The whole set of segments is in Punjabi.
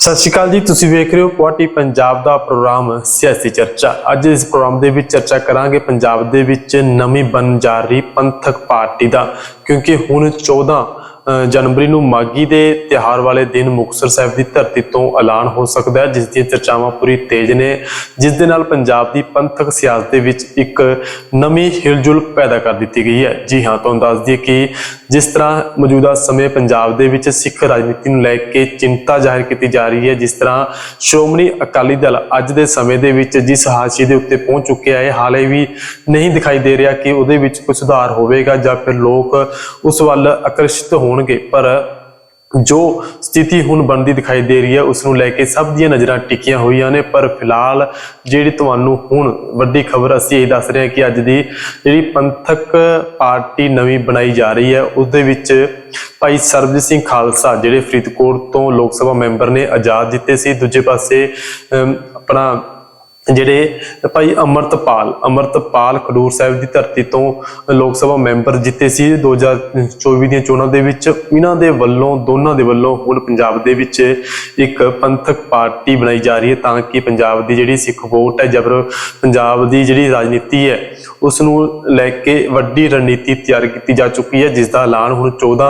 ਸਤਿ ਸ਼੍ਰੀ ਅਕਾਲ ਜੀ, ਤੁਸੀਂ ਵੇਖ ਰਹੇ ਹੋ ਕੁਆਟੀ ਪੰਜਾਬ ਦਾ ਪ੍ਰੋਗਰਾਮ ਸਿਆਸੀ ਚਰਚਾ। ਅੱਜ ਇਸ ਪ੍ਰੋਗਰਾਮ ਦੇ ਵਿੱਚ ਚਰਚਾ ਕਰਾਂਗੇ ਪੰਜਾਬ ਦੇ ਵਿੱਚ ਨਵੀਂ ਬਣ ਜਾ ਰਹੀ ਪੰਥਕ ਪਾਰਟੀ ਦਾ, ਕਿਉਂਕਿ ਹੁਣ 14 ਜਨਵਰੀ ਨੂੰ ਮਾਗੀ ਦੇ ਤਿਹਾਰ ਵਾਲੇ ਦਿਨ ਮੁਕਤਸਰ ਸਾਹਿਬ ਦੀ ਧਰਤੀ ਤੋਂ ਐਲਾਨ ਹੋ ਸਕਦਾ ਹੈ, ਜਿਸ ਦੀਆਂ ਚਰਚਾਵਾਂ ਪੂਰੀ ਤੇਜ਼ ਨੇ, ਜਿਸ ਦੇ ਨਾਲ ਪੰਜਾਬ ਦੀ ਪੰਥਕ ਸਿਆਸਤ ਦੇ ਵਿੱਚ ਇੱਕ ਨਵੀਂ ਹਿਲਜੁਲ ਪੈਦਾ ਕਰ ਦਿੱਤੀ ਗਈ ਹੈ। ਜੀ ਹਾਂ, ਤੁਹਾਨੂੰ ਦੱਸ ਦਈਏ ਕਿ ਜਿਸ ਤਰ੍ਹਾਂ ਮੌਜੂਦਾ ਸਮੇਂ ਪੰਜਾਬ ਦੇ ਵਿੱਚ ਸਿੱਖ ਰਾਜਨੀਤੀ ਨੂੰ ਲੈ ਕੇ ਚਿੰਤਾ ਜ਼ਾਹਿਰ ਕੀਤੀ ਜਾ ਰਹੀ ਹੈ, ਜਿਸ ਤਰ੍ਹਾਂ ਸ਼੍ਰੋਮਣੀ ਅਕਾਲੀ ਦਲ ਅੱਜ ਦੇ ਸਮੇਂ ਦੇ ਵਿੱਚ ਜਿਸ ਹਾਸ਼ੀਏ ਦੇ ਉੱਤੇ ਪਹੁੰਚ ਚੁੱਕਿਆ ਹੈ, ਹਾਲੇ ਵੀ ਨਹੀਂ ਦਿਖਾਈ ਦੇ ਰਿਹਾ ਕਿ ਉਹਦੇ ਵਿੱਚ ਕੋਈ ਸੁਧਾਰ ਹੋਵੇਗਾ ਜਾਂ ਫਿਰ ਲੋਕ ਉਸ ਵੱਲ ਆਕਰਸ਼ਿਤ ਹੋਣ। ਹੋਣਗੇ ਪਰ ਜੋ ਸਥਿਤੀ ਹੁਣ ਬਣਦੀ ਦਿਖਾਈ ਦੇ ਰਹੀ ਹੈ ਉਸ ਨੂੰ ਲੈ ਕੇ ਸਭ ਦੀਆਂ ਨਜ਼ਰਾਂ ਟਿਕੀਆਂ ਹੋਈਆਂ ਨੇ। ਪਰ ਫਿਲਹਾਲ ਜਿਹੜੀ ਤੁਹਾਨੂੰ ਹੁਣ ਵੱਡੀ ਖਬਰ ਅਸੀਂ ਇਹ ਦੱਸ ਰਹੇ ਹਾਂ ਕਿ ਅੱਜ ਦੀ ਜਿਹੜੀ ਪੰਥਕ ਪਾਰਟੀ ਨਵੀਂ ਬਣਾਈ ਜਾ ਰਹੀ ਹੈ ਉਸ ਦੇ ਵਿੱਚ ਭਾਈ ਸਰਬਜੀਤ ਸਿੰਘ ਖਾਲਸਾ ਜਿਹੜੇ ਫਰੀਦਕੋਟ ਤੋਂ ਲੋਕ ਸਭਾ ਮੈਂਬਰ ਨੇ ਆਜ਼ਾਦ ਜਿੱਤੇ ਸੀ। ਦੂਜੇ ਪਾਸੇ ਅਮ, ਆਪਣਾ ਜਿਹੜੇ ਭਾਈ ਅਮਰਤਪਾਲ ਅਮਰਤਪਾਲ ਖਡੂਰ ਸਾਹਿਬ ਦੀ ਧਰਤੀ ਤੋਂ ਲੋਕ ਸਭਾ ਮੈਂਬਰ ਜਿੱਤੇ ਸੀ। 2024 ਦੀਆਂ ਚੋਣਾਂ ਦੇ ਵਿੱਚ ਇਹਨਾਂ ਦੇ ਵੱਲੋਂ ਦੋਨਾਂ ਦੇ ਵੱਲੋਂ ਹੁਣ ਪੰਜਾਬ ਦੇ ਵਿੱਚ ਇੱਕ ਪੰਥਕ ਪਾਰਟੀ ਬਣਾਈ ਜਾ ਰਹੀ ਹੈ ਤਾਂ ਕਿ ਪੰਜਾਬ ਦੀ ਜਿਹੜੀ ਸਿੱਖ ਵੋਟ ਹੈ ਜਬਰ ਪੰਜਾਬ ਦੀ ਜਿਹੜੀ ਰਾਜਨੀਤੀ ਹੈ ਉਸ ਨੂੰ ਲੈ ਕੇ ਵੱਡੀ ਰਣਨੀਤੀ ਤਿਆਰ ਕੀਤੀ ਜਾ ਚੁੱਕੀ ਹੈ ਜਿਸ ਦਾ ਐਲਾਨ ਹੁਣ 14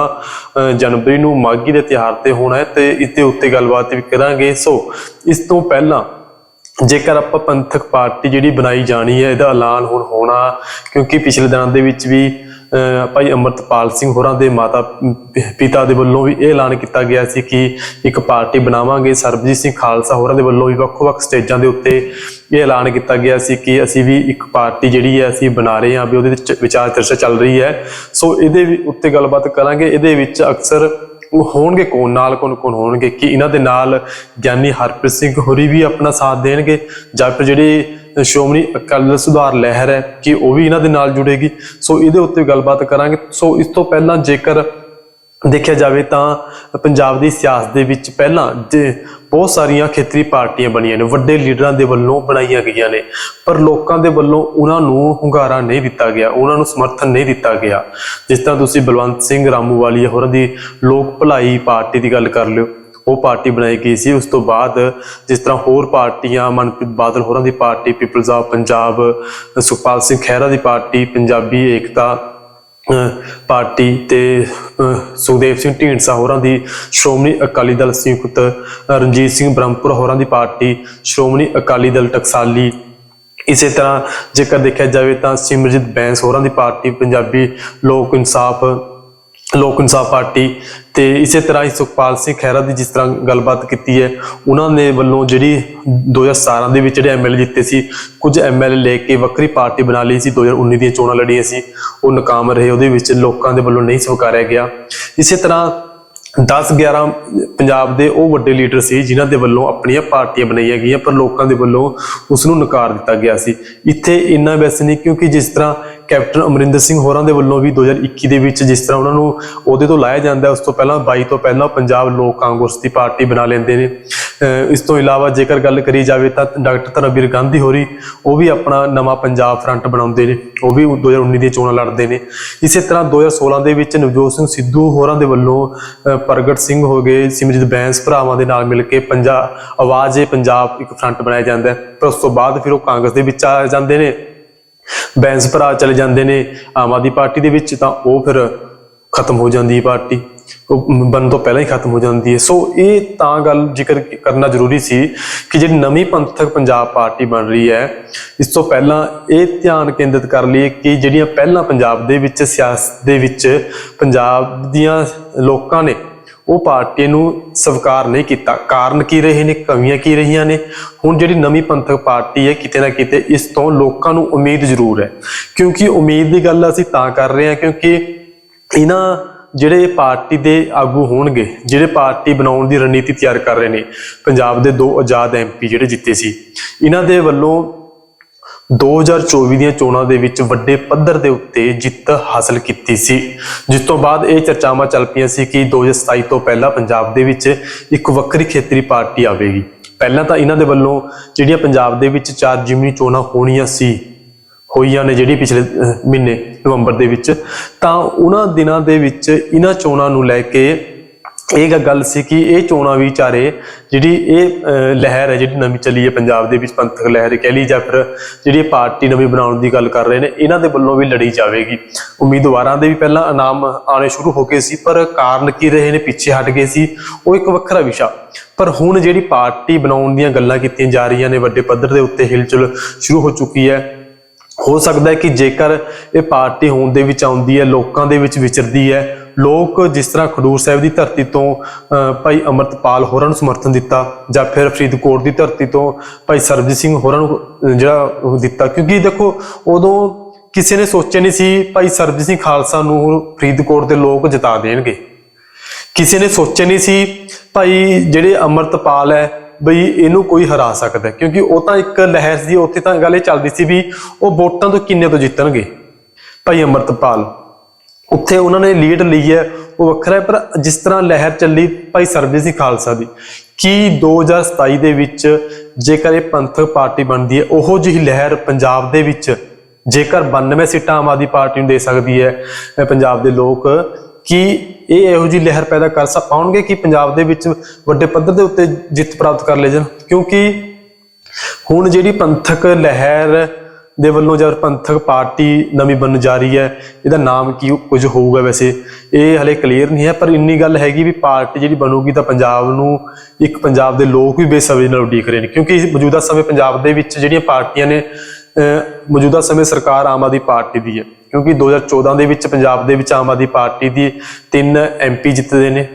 ਅ, ਜਨਵਰੀ ਨੂੰ ਮਾਗੀ ਦੇ ਤਿਉਹਾਰ ਤੇ ਹੋਣਾ ਹੈ ਤੇ ਇਸ ਦੇ ਉੱਤੇ ਗੱਲਬਾਤ ਵੀ ਕਰਾਂਗੇ। ਸੋ ਇਸ ਤੋਂ ਪਹਿਲਾਂ ਜੇਕਰ ਆਪਾਂ ਪੰਥਕ ਪਾਰਟੀ ਜਿਹੜੀ ਬਣਾਈ ਜਾਣੀ ਹੈ, ਇਹਦਾ ਐਲਾਨ ਹੁਣ ਹੋਣਾ, ਕਿਉਂਕਿ ਪਿਛਲੇ ਦਿਨਾਂ ਦੇ ਵਿੱਚ ਵੀ ਭਾਈ ਅਮਰਤਪਾਲ ਸਿੰਘ ਹੋਰਾਂ ਦੇ ਮਾਤਾ, ਪਿਤਾ ਦੇ ਵੱਲੋਂ ਵੀ ਇਹ ਐਲਾਨ ਕੀਤਾ ਗਿਆ ਸੀ ਕਿ ਇੱਕ ਪਾਰਟੀ ਬਣਾਵਾਂਗੇ। ਸਰਬਜੀਤ ਸਿੰਘ ਖਾਲਸਾ ਹੋਰਾਂ ਦੇ ਵੱਲੋਂ ਵੀ ਵੱਖ-ਵੱਖ ਸਟੇਜਾਂ ਦੇ ਉੱਤੇ ਇਹ ਐਲਾਨ ਕੀਤਾ ਗਿਆ ਸੀ ਕਿ ਅਸੀਂ ਵੀ ਇੱਕ ਪਾਰਟੀ ਜਿਹੜੀ ਹੈ, ਅਸੀਂ ਬਣਾ ਰਹੇ ਹਾਂ, ਵੀ ਉਹਦੇ ਵਿੱਚ ਵਿਚਾਰ ਚਰਚਾ ਚੱਲ ਰਹੀ ਹੈ। ਸੋ ਇਹਦੇ ਉੱਤੇ ਗੱਲਬਾਤ ਕਰਾਂਗੇ। ਇਹਦੇ ਵਿੱਚ ਅਕਸਰ ਉਹ ਹੋਣਗੇ ਕੌਣ, ਨਾਲ ਕੌਣ ਕੌਣ ਹੋਣਗੇ? ਕਿ ਇਹਨਾਂ ਦੇ ਨਾਲ ਗਿਆਨੀ ਹਰਪ੍ਰੀਤ ਸਿੰਘ ਹੋਰੀ ਵੀ ਆਪਣਾ ਸਾਥ ਦੇਣਗੇ? ਜਾਂ ਫਿਰ ਜਿਹੜੀ ਸ਼੍ਰੋਮਣੀ ਅਕਾਲੀ ਦਲ ਸੁਧਾਰ ਲਹਿਰ ਹੈ, ਕਿ ਉਹ ਵੀ ਇਹਨਾਂ ਦੇ ਨਾਲ ਜੁੜੇਗੀ? ਸੋ ਇਹਦੇ ਉੱਤੇ ਗੱਲਬਾਤ ਕਰਾਂਗੇ। ਸੋ ਇਸ ਤੋਂ ਪਹਿਲਾਂ ਜੇਕਰ ਦੇਖਿਆ ਜਾਵੇ ਤਾਂ ਪੰਜਾਬ ਦੀ ਸਿਆਸਤ ਦੇ ਵਿੱਚ ਪਹਿਲਾਂ ਜੇ ਬਹੁਤ ਸਾਰੀਆਂ ਖੇਤਰੀ ਪਾਰਟੀਆਂ ਬਣੀਆਂ ਨੇ, ਵੱਡੇ ਲੀਡਰਾਂ ਦੇ ਵੱਲੋਂ ਬਣਾਈਆਂ ਗਈਆਂ ਨੇ, ਪਰ ਲੋਕਾਂ ਦੇ ਵੱਲੋਂ ਉਹਨਾਂ ਨੂੰ ਹੁੰਗਾਰਾ ਨਹੀਂ ਦਿੱਤਾ ਗਿਆ, ਉਹਨਾਂ ਨੂੰ ਸਮਰਥਨ ਨਹੀਂ ਦਿੱਤਾ ਗਿਆ। ਜਿਸ ਤਰ੍ਹਾਂ ਤੁਸੀਂ ਬਲਵੰਤ ਸਿੰਘ ਰਾਮੂਵਾਲੀਆ ਹੋਰਾਂ ਦੀ ਲੋਕ ਭਲਾਈ ਪਾਰਟੀ ਦੀ ਗੱਲ ਕਰ ਲਿਓ, ਉਹ ਪਾਰਟੀ ਬਣਾਈ ਗਈ ਸੀ, ਉਸ ਤੋਂ ਬਾਅਦ ਜਿਸ ਤਰ੍ਹਾਂ ਹੋਰ ਪਾਰਟੀਆਂ, ਮਨਪ੍ਰੀਤ ਬਾਦਲ ਹੋਰਾਂ ਦੀ party, people's of Punjab, Sukhpal Singh Khaira the party, Punjabi Ekta party ਤੇ ਸੁਖਦੇਵ ਸਿੰਘ ਢੀਂਡਸਾ ਹੋਰਾਂ ਦੀ ਸ਼੍ਰੋਮਣੀ ਅਕਾਲੀ ਦਲ ਸੰਯੁਕਤ ਰਣਜੀਤ ਸਿੰਘ ਬ੍ਰਹਮਪੁਰ ਹੋਰਾਂ ਦੀ ਪਾਰਟੀ ਸ਼੍ਰੋਮਣੀ ਅਕਾਲੀ ਦਲ ਟਕਸਾਲੀ। ਇਸੇ ਤਰ੍ਹਾਂ ਜੇਕਰ ਦੇਖਿਆ ਜਾਵੇ ਤਾਂ ਸਿਮਰਜੀਤ ਬੈਂਸ ਹੋਰਾਂ ਦੀ ਪਾਰਟੀ, ਪੰਜਾਬੀ ਲੋਕ ਇਨਸਾਫ ਲੋਕ ਇਨਸਾਫ ਪਾਰਟੀ ਤੇ ਇਸੇ ਤਰ੍ਹਾਂ ਹੀ ਸੁਖਪਾਲ ਸਿੰਘ ਖਹਿਰਾ ਦੀ ਜਿਸ ਤਰ੍ਹਾਂ ਗੱਲਬਾਤ ਕੀਤੀ ਹੈ, ਉਹਨਾਂ ਨੇ ਵੱਲੋਂ ਜਿਹੜੀ 2017 ਦੇ ਵਿੱਚ ਜਿਹੜੇ ਐਮਐਲਏ ਜਿੱਤੇ ਸੀ, ਕੁਝ ਐਮਐਲਏ ਲੈ ਕੇ ਵੱਖਰੀ ਪਾਰਟੀ ਬਣਾ ਲਈ ਸੀ 2019 ਦੀਆਂ ਚੋਣਾਂ ਲੜੀਆਂ ਸੀ, ਉਹ ਨਾਕਾਮ ਰਹੇ, ਉਹਦੇ ਵਿੱਚ ਲੋਕਾਂ ਦੇ ਵੱਲੋਂ ਨਹੀਂ ਸਵੀਕਾਰਿਆ ਗਿਆ। ਇਸੇ ਤਰ੍ਹਾਂ 10 11 ਪੰਜਾਬ ਦੇ ਉਹ ਵੱਡੇ ਲੀਡਰ ਸੀ, ਜਿਨ੍ਹਾਂ ਦੇ ਵੱਲੋਂ ਆਪਣੀਆਂ ਪਾਰਟੀਆਂ ਬਣਾਈਆਂ ਗਈਆਂ, ਪਰ ਲੋਕਾਂ ਦੇ ਵੱਲੋਂ ਉਸ ਨੂੰ ਨਕਾਰ ਦਿੱਤਾ ਗਿਆ ਸੀ। ਇੱਥੇ ਇੰਨਾ ਵੈਸੇ ਨਹੀਂ, ਕਿਉਂਕਿ ਜਿਸ ਤਰ੍ਹਾਂ ਕੈਪਟਨ ਅਮਰਿੰਦਰ ਸਿੰਘ ਹੋਰਾਂ ਦੇ ਵੱਲੋਂ ਵੀ 2021 ਦੇ ਵਿੱਚ ਜਿਸ ਤਰ੍ਹਾਂ ਉਹਨਾਂ ਨੂੰ ਉਹਦੇ ਤੋਂ ਲਾਇਆ ਜਾਂਦਾ ਉਸ ਤੋਂ ਪਹਿਲਾਂ 22 ਤੋਂ ਪਹਿਲਾਂ ਪੰਜਾਬ ਲੋਕ ਕਾਂਗਰਸ ਦੀ ਪਾਰਟੀ ਬਣਾ ਲੈਂਦੇ ਨੇ। ਇਸ ਤੋਂ ਇਲਾਵਾ ਜੇਕਰ ਗੱਲ ਕਰੀ ਜਾਵੇ ਤਾਂ ਡਾਕਟਰ ਧਰਮਵੀਰ ਗਾਂਧੀ ਹੋਰੀ, ਉਹ ਵੀ ਆਪਣਾ ਨਵਾਂ ਪੰਜਾਬ ਫਰੰਟ ਬਣਾਉਂਦੇ ਨੇ। ਉਹ ਵੀ 2019 ਦੀਆਂ ਚੋਣਾਂ ਲੜਦੇ ਨੇ। ਇਸੇ ਤਰ੍ਹਾਂ 2016 ਦੇ ਵਿੱਚ ਨਵਜੋਤ ਸਿੰਘ ਸਿੱਧੂ ਹੋਰਾਂ ਦੇ ਵੱਲੋਂ ਪ੍ਰਗਟ ਸਿੰਘ ਹੋ ਗਏ, ਸਿਮਰਜੀਤ ਬੈਂਸ ਭਰਾਵਾਂ ਦੇ ਨਾਲ ਮਿਲ ਕੇ ਪੰਜਾਬ ਆਵਾਜ਼ ਏ ਪੰਜਾਬ ਇੱਕ ਫਰੰਟ ਬਣਾਇਆ ਜਾਂਦਾ ਹੈ। ਪਰ ਉਸ ਤੋਂ ਬਾਅਦ ਫਿਰ ਉਹ ਕਾਂਗਰਸ ਦੇ ਵਿੱਚ ਆ ਜਾਂਦੇ ਨੇ। ਬੈਂਸ ਭਰਾ ਚਲੇ ਜਾਂਦੇ ਨੇ ਆਮ ਆਦਮੀ ਪਾਰਟੀ ਦੇ ਵਿੱਚ, ਤਾਂ ਉਹ ਫਿਰ ਖਤਮ ਹੋ ਜਾਂਦੀ ਹੈ ਪਾਰਟੀ। ਉਹ ਬਣਨ ਤੋਂ ਪਹਿਲਾਂ ਹੀ ਖਤਮ ਹੋ ਜਾਂਦੀ ਹੈ। ਸੋ ਇਹ ਤਾਂ ਗੱਲ ਜ਼ਿਕਰ ਕਰਨਾ ਜ਼ਰੂਰੀ ਸੀ ਕਿ ਜਿਹੜੀ ਨਵੀਂ ਪੰਥਕ ਪੰਜਾਬ ਪਾਰਟੀ ਬਣ ਰਹੀ ਹੈ, ਇਸ ਤੋਂ ਪਹਿਲਾਂ ਇਹ ਧਿਆਨ ਕੇਂਦਰਿਤ ਕਰ ਲਈਏ ਕਿ ਜਿਹੜੀਆਂ ਪਹਿਲਾਂ ਪੰਜਾਬ ਦੇ ਵਿੱਚ, ਸਿਆਸਤ ਦੇ ਵਿੱਚ ਪੰਜਾਬ ਦੀਆਂ ਲੋਕਾਂ ਨੇ ਉਹ ਪਾਰਟੀ ਨੂੰ ਸਵੀਕਾਰ ਨਹੀਂ ਕੀਤਾ। ਕਾਰਨ ਕੀ ਰਹੇ ਨੇ, ਕਮੀਆਂ ਕੀ ਰਹੀਆਂ ਨੇ? ਹੁਣ ਜਿਹੜੀ ਨਵੀਂ ਪੰਥਕ ਪਾਰਟੀ ਹੈ, ਕਿਤੇ ਨਾ ਕਿਤੇ ਇਸ ਤੋਂ ਲੋਕਾਂ ਨੂੰ ਉਮੀਦ ਜ਼ਰੂਰ ਹੈ। ਕਿਉਂਕਿ ਉਮੀਦ ਦੀ ਗੱਲ ਅਸੀਂ ਤਾਂ ਕਰ ਰਹੇ ਹਾਂ, ਕਿਉਂਕਿ ਇਹਨਾਂ ਜਿਹੜੇ ਪਾਰਟੀ ਦੇ ਆਗੂ ਹੋਣਗੇ, ਜਿਹੜੇ ਪਾਰਟੀ ਬਣਾਉਣ ਦੀ ਰਣਨੀਤੀ ਤਿਆਰ ਕਰ ਰਹੇ ਨੇ, ਪੰਜਾਬ ਦੇ ਦੋ ਆਜ਼ਾਦ ਐਮਪੀ ਜਿਹੜੇ ਜਿੱਤੇ ਸੀ, ਇਹਨਾਂ ਦੇ ਵੱਲੋਂ 2024 ਦੀਆਂ ਚੋਣਾਂ ਦੇ ਵਿੱਚ ਵੱਡੇ ਪੱਧਰ ਦੇ ਉੱਤੇ ਜਿੱਤ ਹਾਸਲ ਕੀਤੀ ਸੀ। ਜਿਸ ਤੋਂ ਬਾਅਦ ਇਹ ਚਰਚਾਵਾਂ ਚੱਲ ਪਈਆਂ ਸੀ ਕਿ 2027 ਤੋਂ ਪਹਿਲਾਂ ਪੰਜਾਬ ਦੇ ਵਿੱਚ ਇੱਕ ਵੱਖਰੀ ਖੇਤਰੀ ਪਾਰਟੀ ਆਵੇਗੀ। ਪਹਿਲਾਂ ਤਾਂ ਇਹਨਾਂ ਦੇ ਵੱਲੋਂ ਜਿਹੜੀਆਂ ਪੰਜਾਬ ਦੇ ਵਿੱਚ ਚਾਰ ਜਿਮਨੀ ਚੋਣਾਂ ਹੋਣੀਆਂ ਸੀ, ਹੋਈਆਂ ਨੇ ਜਿਹੜੀ ਪਿਛਲੇ ਮਹੀਨੇ ਨਵੰਬਰ ਦੇ ਵਿੱਚ, ਤਾਂ ਉਹਨਾਂ ਦਿਨਾਂ ਦੇ ਵਿੱਚ ਇਹਨਾਂ ਚੋਣਾਂ ਨੂੰ ਲੈ ਕੇ ਇਹ ਗੱਲ ਸੀ ਕਿ ਇਹ ਚੋਣਾਂ ਵਿਚਾਰੇ ਜਿਹੜੀ ਇਹ ਲਹਿਰ ਹੈ ਜਿਹੜੀ ਨਵੀਂ ਚੱਲੀ ਹੈ ਪੰਜਾਬ ਦੇ ਵਿੱਚ ਪੰਥਕ ਲਹਿਰ ਕਹਿ ਲਈ ਜਾਂ ਫਿਰ ਜਿਹੜੀ ਪਾਰਟੀ ਨਵੀਂ ਬਣਾਉਣ ਦੀ ਗੱਲ ਕਰ ਰਹੇ ਨੇ, ਇਹਨਾਂ ਦੇ ਵੱਲੋਂ ਵੀ ਲੜੀ ਜਾਵੇਗੀ। ਉਮੀਦਵਾਰਾਂ ਦੇ ਵੀ ਪਹਿਲਾਂ ਇਨਾਮ ਆਣੇ ਸ਼ੁਰੂ ਹੋ ਗਏ ਸੀ, ਪਰ ਕਾਰਨ ਕੀ ਰਹੇ ਨੇ, ਪਿੱਛੇ ਹਟ ਗਏ ਸੀ, ਉਹ ਇੱਕ ਵੱਖਰਾ ਵਿਸ਼ਾ। ਪਰ ਹੁਣ ਜਿਹੜੀ ਪਾਰਟੀ ਬਣਾਉਣ ਦੀਆਂ ਗੱਲਾਂ ਕੀਤੀਆਂ ਜਾ ਰਹੀਆਂ ਨੇ, ਵੱਡੇ ਪੱਧਰ ਦੇ ਉੱਤੇ ਹਿਲਚੁਲ ਸ਼ੁਰੂ ਹੋ ਚੁੱਕੀ ਹੈ। ਹੋ ਸਕਦਾ ਹੈ ਕਿ ਜੇਕਰ ਇਹ ਪਾਰਟੀ ਹੋਣ ਦੇ ਵਿੱਚ ਆਉਂਦੀ ਹੈ, ਲੋਕਾਂ ਦੇ ਵਿੱਚ ਵਿਚਰਦੀ ਹੈ ਲੋਕ ਜਿਸ ਤਰ੍ਹਾਂ ਖਡੂਰ ਸਾਹਿਬ ਦੀ ਧਰਤੀ ਤੋਂ ਅਹ, ਭਾਈ ਅਮਰਤਪਾਲ ਹੋਰਾਂ ਨੂੰ ਸਮਰਥਨ ਦਿੱਤਾ ਜਾਂ ਫਿਰ ਫਰੀਦਕੋਟ ਦੀ ਧਰਤੀ ਤੋਂ ਭਾਈ ਸਰਬਜੀਤ ਸਿੰਘ ਹੋਰਾਂ ਨੂੰ ਜਿਹੜਾ ਦਿੱਤਾ। ਕਿਉਂਕਿ ਦੇਖੋ ਉਦੋਂ ਕਿਸੇ ਨੇ ਸੋਚਿਆ ਨਹੀਂ ਸੀ ਭਾਈ ਸਰਬਜੀਤ ਸਿੰਘ ਖਾਲਸਾ ਨੂੰ ਫਰੀਦਕੋਟ ਦੇ ਲੋਕ ਜਿਤਾ ਦੇਣਗੇ। ਕਿਸੇ ਨੇ ਸੋਚਿਆ ਨਹੀਂ ਸੀ ਭਾਈ ਜਿਹੜੇ ਅਮਰਤਪਾਲ ਹੈ ਬਈ ਇਹਨੂੰ ਕੋਈ ਹਰਾ ਸਕਦਾ ਕਿਉਂਕਿ ਉਹ ਤਾਂ ਇੱਕ ਲਹਿਰ ਸੀ ਉੱਥੇ ਤਾਂ ਗੱਲ ਇਹ ਚੱਲਦੀ ਸੀ ਵੀ ਉਹ ਵੋਟਾਂ ਤੋਂ ਕਿੰਨੇ ਤੋਂ ਜਿੱਤਣਗੇ ਭਾਈ ਅਮਰਤਪਾਲ। ਉੱਥੇ ਉਹਨਾਂ ਨੇ ਲੀਡ ਲਈ ਹੈ, ਉਹ ਵੱਖਰਾ ਹੈ, ਪਰ ਜਿਸ ਤਰ੍ਹਾਂ ਲਹਿਰ ਚੱਲੀ ਭਾਈ ਸਰਬਜੀਤ ਸਿੰਘ ਖਾਲਸਾ ਦੀ, ਕੀ 2027 ਦੇ ਵਿੱਚ ਜੇਕਰ ਇਹ ਪੰਥਕ ਪਾਰਟੀ ਬਣਦੀ ਹੈ, ਉਹੋ ਜਿਹੀ ਲਹਿਰ ਪੰਜਾਬ ਦੇ ਵਿੱਚ ਜੇਕਰ 92 ਸੀਟਾਂ ਆਮ ਆਦਮੀ ਪਾਰਟੀ ਨੂੰ ਦੇ ਸਕਦੀ ਹੈ ਪੰਜਾਬ ਦੇ ਲੋਕ, ਕੀ ਇਹ ਇਹੋ ਜਿਹੀ ਲਹਿਰ ਪੈਦਾ ਕਰ ਸਕ, ਪਾਉਣਗੇ ਕਿ ਪੰਜਾਬ ਦੇ ਵਿੱਚ ਵੱਡੇ ਪੱਧਰ ਦੇ ਉੱਤੇ ਜਿੱਤ ਪ੍ਰਾਪਤ ਕਰ ਲੈ ਜਾਣ? ਕਿਉਂਕਿ ਹੁਣ ਜਿਹੜੀ ਪੰਥਕ ਲਹਿਰ ਦੇ ਵੱਲੋਂ ਜਦ ਪੰਥਕ ਪਾਰਟੀ ਨਵੀਂ ਬਣਨ ਜਾ ਰਹੀ ਹੈ, ਇਹਦਾ ਨਾਮ ਕੀ ਕੁਝ ਹੋਊਗਾ ਵੈਸੇ। ਇਹ ਹਲੇ ਕਲੀਅਰ ਨਹੀਂ ਹੈ, ਪਰ ਇੰਨੀ ਗੱਲ ਹੈਗੀ ਵੀ ਪਾਰਟੀ ਜਿਹੜੀ ਬਣੂਗੀ ਤਾਂ ਪੰਜਾਬ ਨੂੰ ਇੱਕ ਪੰਜਾਬ ਦੇ ਲੋਕ ਵੀ ਬੇਸਬਰੀ ਨਾਲ ਉਡੀਕ ਰਹੇ ਨੇ। ਕਿਉਂਕਿ ਮੌਜੂਦਾ ਸਮੇਂ ਪੰਜਾਬ ਦੇ ਵਿੱਚ ਜਿਹੜੀਆਂ ਪਾਰਟੀਆਂ ਨੇ ਮੌਜੂਦਾ ਸਮੇਂ ਸਰਕਾਰ ਆਮ ਆਦਮੀ ਪਾਰਟੀ ਦੀ ਹੈ। ਕਿਉਂਕਿ 2014 ਦੇ ਵਿੱਚ ਪੰਜਾਬ ਦੇ ਵਿੱਚ ਆਮ ਆਦਮੀ ਪਾਰਟੀ ਦੀ ਤਿੰਨ ਐਮਪੀ ਜਿੱਤਦੇ ਨੇ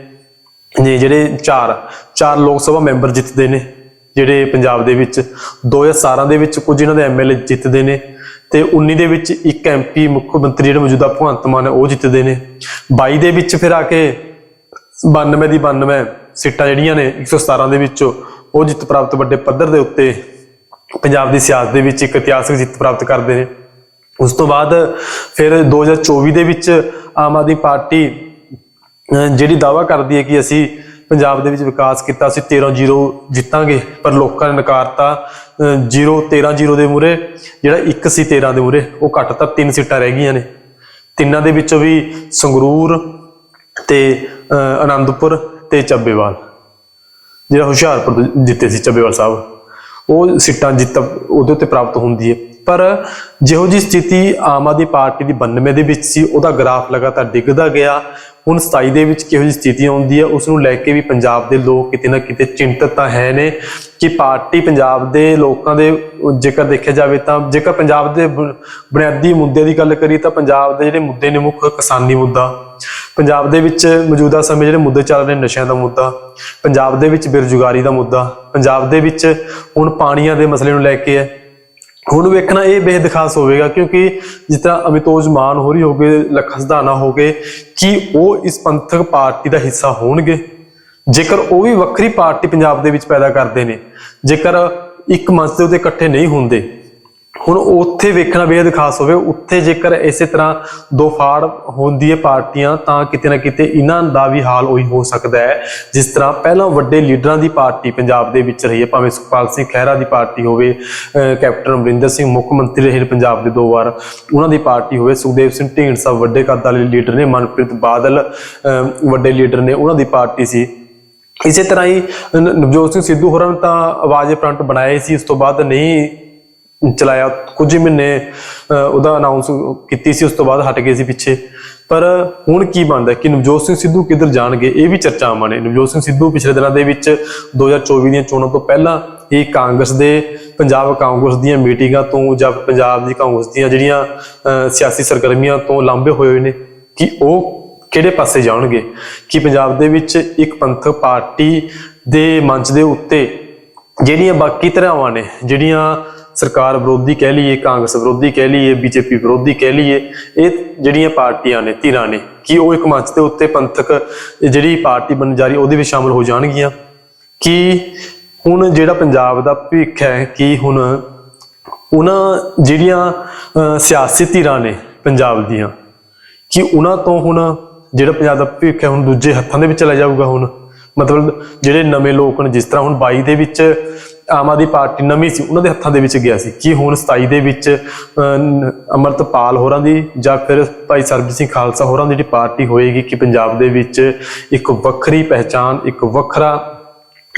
ਨੇ ਜਿਹੜੇ ਚਾਰ ਚਾਰ ਲੋਕ ਸਭਾ ਮੈਂਬਰ ਜਿੱਤਦੇ ਨੇ। ਜਿਹੜੇ ਪੰਜਾਬ ਦੇ ਵਿੱਚ 2017 ਦੇ ਵਿੱਚ ਕੁਝ ਇਹਨਾਂ ਦੇ ਐਮਐਲਏ ਜਿੱਤਦੇ ਨੇ ਤੇ 19 ਦੇ ਵਿੱਚ ਇੱਕ ਐਮਪੀ ਮੁੱਖ ਮੰਤਰੀ ਜਿਹੜਾ ਮੌਜੂਦਾ ਭਗਵੰਤ ਮਾਨ ਹੈ, ਉਹ ਜਿੱਤਦੇ ਨੇ। 22 ਦੇ ਵਿੱਚ ਫਿਰ ਆ ਕੇ 92 ਦੀ 92 ਸੀਟਾਂ ਜਿਹੜੀਆਂ ਨੇ 117 ਦੇ ਵਿੱਚੋਂ ਉਹ ਜਿੱਤ ਪ੍ਰਾਪਤ ਵੱਡੇ ਪੱਧਰ ਦੇ ਉੱਤੇ ਪੰਜਾਬ ਦੀ ਸਿਆਸਤ ਦੇ ਵਿੱਚ ਇੱਕ ਇਤਿਹਾਸਕ ਜਿੱਤ ਪ੍ਰਾਪਤ ਕਰਦੇ ਨੇ। ਉਸ ਤੋਂ ਬਾਅਦ ਫਿਰ 2024 ਦੇ ਵਿੱਚ ਆਮ ਆਦਮੀ ਪਾਰਟੀ ਜਿਹੜੀ ਦਾਵਾ ਕਰਦੀ ਹੈ ਕਿ ਅਸੀਂ ਪੰਜਾਬ ਦੇ ਵਿੱਚ ਵਿਕਾਸ ਕੀਤਾ ਅਸੀਂ 13-0 ਜਿੱਤਾਂਗੇ ਪਰ ਲੋਕਾਂ ਨੇ ਨਕਾਰਤਾ 0 13-0 ਦੇ ਮੂਰੇ ਜਿਹੜਾ 1 ਸੀ 13 ਦੇ ਮੂਰੇ ਉਹ ਘੱਟ ਤਾਂ ਤਿੰਨ ਸੀਟਾਂ ਰਹਿ ਗਈਆਂ ਨੇ। ਤਿੰਨਾਂ ਦੇ ਵਿੱਚੋਂ ਵੀ ਸੰਗਰੂਰ ਤੇ ਅਹ, ਆਨੰਦਪੁਰ ਤੇ ਚੱਬੇਵਾਲ ਜਿਹੜਾ ਹੁਸ਼ਿਆਰਪੁਰ ਤੋਂ ਜਿੱਤੇ ਸੀ ਚੱਬੇਵਾਲ ਸਾਹਿਬ। ਉਹ ਸੀਟਾਂ ਜਿੱਤ ਉਹਦੇ ਉੱਤੇ ਪ੍ਰਾਪਤ ਹੁੰਦੀ ਹੈ। ਪਰ ਜਿਹੋ ਜੀ ਸਥਿਤੀ ਆਮ ਆਦਮੀ ਪਾਰਟੀ ਦੀ 92 ਦੇ ਵਿੱਚ ਸੀ ਉਹਦਾ ਗ੍ਰਾਫ ਲਗਾਤਾਰ ਡਿੱਗਦਾ ਗਿਆ। ਹੁਣ 27 ਦੇ ਵਿੱਚ ਕਿਹੋ ਜਿਹੀ ਸਥਿਤੀ ਆਉਂਦੀ ਹੈ ਉਸ ਨੂੰ ਲੈ ਕੇ ਵੀ ਪੰਜਾਬ ਦੇ ਲੋਕ ਕਿਤੇ ਨਾ ਕਿਤੇ ਚਿੰਤਤ ਤਾਂ ਹੈ ਨੇ ਕਿ ਪਾਰਟੀ ਪੰਜਾਬ ਦੇ ਲੋਕਾਂ ਦੇ ਜੇਕਰ ਦੇਖਿਆ ਜਾਵੇ ਤਾਂ ਜੇਕਰ ਪੰਜਾਬ ਦੇ ਬੁ- ਬੁਨਿਆਦੀ ਮੁੱਦੇ ਦੀ ਗੱਲ ਕਰੀ ਤਾਂ ਪੰਜਾਬ ਦੇ ਜਿਹੜੇ ਮੁੱਦੇ ਨੇ ਮੁੱਖ ਕਿਸਾਨੀ ਮੁੱਦਾ ਪੰਜਾਬ ਦੇ ਵਿੱਚ ਮੌਜੂਦਾ ਸਮੇਂ ਜਿਹੜੇ ਮੁੱਦੇ ਚੱਲ ਰਹੇ ਨੇ, ਨਸ਼ਿਆਂ ਦਾ ਮੁੱਦਾ ਪੰਜਾਬ ਦੇ ਵਿੱਚ ਬੇਰੁਜ਼ਗਾਰੀ ਦਾ ਮੁੱਦਾ ਪੰਜਾਬ ਦੇ ਵਿੱਚ ਹੁਣ ਪਾਣੀਆਂ ਦੇ ਮਸਲੇ ਨੂੰ ਲੈ ਕੇ ਹੈ। ਹੁਣ ਵੇਖਣਾ ਇਹ ਬੇਹਦ ਖਾਸ ਹੋਵੇਗਾ ਕਿਉਂਕਿ ਜਿਸ ਤਰ੍ਹਾਂ ਅਮਿਤੋਜ ਮਾਨ ਹੋਰੀ ਹੋ ਗਏ, ਲੱਖਾ ਸਧਾਨਾ ਹੋ ਗਏ, ਕਿ ਉਹ ਇਸ ਪੰਥਕ ਪਾਰਟੀ ਦਾ ਹਿੱਸਾ ਹੋਣਗੇ? ਜੇਕਰ ਉਹ ਵੀ ਵੱਖਰੀ ਪਾਰਟੀ ਪੰਜਾਬ ਦੇ ਵਿੱਚ ਪੈਦਾ ਕਰਦੇ ਨੇ, ਜੇਕਰ ਇੱਕ ਮੰਚ ਦੇ ਉੱਤੇ ਇਕੱਠੇ ਨਹੀਂ ਹੁੰਦੇ ਹੁਣ ਉੱਥੇ ਵੇਖਣਾ ਬੇਹੱਦ ਖਾਸ ਹੋਵੇ, ਉੱਥੇ ਜੇਕਰ ਇਸੇ ਤਰ੍ਹਾਂ ਦੋ ਫਾੜ ਹੁੰਦੀ ਹੈ ਪਾਰਟੀਆਂ, ਤਾਂ ਕਿਤੇ ਨਾ ਕਿਤੇ ਇਹਨਾਂ ਦਾ ਵੀ ਹਾਲ ਉਹੀ ਹੋ ਸਕਦਾ ਹੈ। ਜਿਸ ਤਰ੍ਹਾਂ ਪਹਿਲਾਂ ਵੱਡੇ ਲੀਡਰਾਂ ਦੀ ਪਾਰਟੀ ਪੰਜਾਬ ਦੇ ਵਿੱਚ ਰਹੀ ਹੈ, ਭਾਵੇਂ ਸੁਖਪਾਲ ਸਿੰਘ ਖਹਿਰਾ ਦੀ ਪਾਰਟੀ ਹੋਵੇ ਕੈਪਟਨ ਅਮਰਿੰਦਰ ਸਿੰਘ, ਮੁੱਖ ਮੰਤਰੀ ਰਹੇ ਨੇ ਪੰਜਾਬ ਦੇ ਦੋ ਵਾਰ, ਉਹਨਾਂ ਦੀ ਪਾਰਟੀ ਹੋਵੇ, ਸੁਖਦੇਵ ਸਿੰਘ ਢੀਂਡਸਾ ਵੱਡੇ ਕੱਦ ਵਾਲੇ ਲੀਡਰ ਨੇ, ਮਨਪ੍ਰੀਤ ਬਾਦਲ, ਅਹ, ਵੱਡੇ ਲੀਡਰ ਨੇ, ਉਹਨਾਂ ਦੀ ਪਾਰਟੀ ਸੀ। ਇਸੇ ਤਰ੍ਹਾਂ ਹੀ ਨਵਜੋਤ ਸਿੰਘ ਸਿੱਧੂ ਹੋਰਾਂ ਨੇ ਤਾਂ ਆਵਾਜ਼ ਫਰੰਟ ਬਣਾਏ ਸੀ ਉਸ ਤੋਂ ਬਾਅਦ ਨਹੀਂ ਚਲਾਇਆ ਕੁਝ ਹੀ ਮਹੀਨੇ ਉਹਦਾ ਅਨਾਉਂਸ ਕੀਤੀ ਸੀ ਉਸ ਤੋਂ ਬਾਅਦ ਹਟ ਗਏ ਸੀ ਪਿੱਛੇ। ਪਰ ਹੁਣ ਕੀ ਬਣਦਾ ਕਿ ਨਵਜੋਤ ਸਿੰਘ ਸਿੱਧੂ ਕਿੱਧਰ ਜਾਣਗੇ ਇਹ ਵੀ ਚਰਚਾਵਾਂ ਨੇ ਨਵਜੋਤ ਸਿੰਘ ਸਿੱਧੂ ਪਿਛਲੇ ਦਿਨਾਂ ਦੇ ਵਿੱਚ 2024 ਦੀਆਂ ਚੋਣਾਂ ਤੋਂ ਪਹਿਲਾਂ ਇਹ ਕਾਂਗਰਸ ਦੇ ਪੰਜਾਬ ਕਾਂਗਰਸ ਦੀਆਂ ਮੀਟਿੰਗਾਂ ਤੋਂ ਜਾਂ ਪੰਜਾਬ ਦੀ ਕਾਂਗਰਸ ਦੀਆਂ ਜਿਹੜੀਆਂ ਅਹ, ਸਿਆਸੀ ਸਰਗਰਮੀਆਂ ਤੋਂ ਲਾਂਭੇ ਹੋਏ ਹੋਏ ਨੇ ਕਿ ਉਹ ਕਿਹੜੇ ਪਾਸੇ ਜਾਣਗੇ? ਕਿ ਪੰਜਾਬ ਦੇ ਵਿੱਚ ਇੱਕ ਪੰਥਕ ਪਾਰਟੀ ਦੇ ਮੰਚ ਦੇ ਉੱਤੇ ਜਿਹੜੀਆਂ ਬਾਕੀ ਧਰਾਵਾਂ ਨੇ ਜਿਹੜੀਆਂ ਸਰਕਾਰ ਵਿਰੋਧੀ ਕਹਿ ਲਈਏ, ਕਾਂਗਰਸ ਵਿਰੋਧੀ ਕਹਿ ਲਈਏ, ਬੀਜੇਪੀ ਵਿਰੋਧੀ ਕਹਿ ਲਈਏ, ਇਹ ਜਿਹੜੀਆਂ ਪਾਰਟੀਆਂ ਨੇ, ਧਿਰਾਂ ਨੇ, ਕਿ ਉਹ ਇੱਕ ਮੰਚ ਦੇ ਉੱਤੇ ਪੰਥਕ ਜਿਹੜੀ ਪਾਰਟੀ ਬਣ ਜਾ ਰਹੀ, ਉਹਦੇ ਵਿੱਚ ਸ਼ਾਮਲ ਹੋ ਜਾਣਗੀਆਂ? ਕੀ ਹੁਣ ਜਿਹੜਾ ਪੰਜਾਬ ਦਾ ਭਵਿੱਖ ਹੈ, ਕਿ ਹੁਣ ਉਹਨਾਂ ਜਿਹੜੀਆਂ ਸਿਆਸੀ ਧਿਰਾਂ ਨੇ ਪੰਜਾਬ ਦੀਆਂ, ਕਿ ਉਹਨਾਂ ਤੋਂ ਹੁਣ ਜਿਹੜਾ ਪੰਜਾਬ ਦਾ ਭਵਿੱਖ ਹੈ, ਹੁਣ ਦੂਜੇ ਹੱਥਾਂ ਦੇ ਵਿੱਚ ਚਲਾ ਜਾਊਗਾ ਹੁਣ? ਮਤਲਬ ਜਿਹੜੇ ਨਵੇਂ ਲੋਕ ਨੇ, ਜਿਸ ਤਰ੍ਹਾਂ ਹੁਣ 22 ਦੇ ਵਿੱਚ ਆਮ ਆਦਮੀ ਪਾਰਟੀ ਨਵੀਂ ਸੀ ਉਹਨਾਂ ਦੇ ਹੱਥਾਂ ਦੇ ਵਿੱਚ ਗਿਆ ਸੀ। ਕੀ ਹੁਣ 27 ਦੇ ਵਿੱਚ ਅਹ, ਅਮਰਤਪਾਲ ਹੋਰਾਂ ਦੀ ਜਾਂ ਫਿਰ ਭਾਈ ਸਰਬਜੀਤ ਸਿੰਘ ਖਾਲਸਾ ਹੋਰਾਂ ਦੀ ਜਿਹੜੀ ਪਾਰਟੀ ਹੋਏਗੀ ਕਿ ਪੰਜਾਬ ਦੇ ਵਿੱਚ ਇੱਕ ਵੱਖਰੀ ਪਹਿਚਾਨ ਇੱਕ ਵੱਖਰਾ